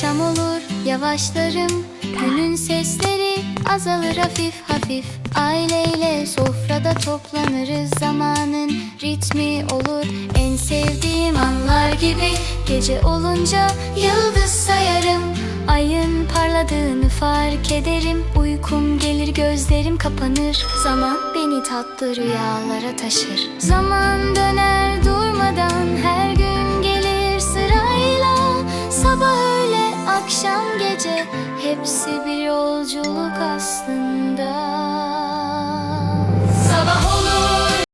Akşam olur yavaşlarım. Günün sesleri azalır hafif hafif. Aileyle sofrada toplanırız. Zamanın ritmi olur. En sevdiğim anlar gibi Gece olunca yıldız sayarım. Ayın parladığını fark ederim. Uykum gelir gözlerim kapanır. Zaman beni tatlı rüyalara taşır. Zaman döner durmadan Her gün gelir sırayla. Sabah öğle akşam gece Hepsi bir yolculuk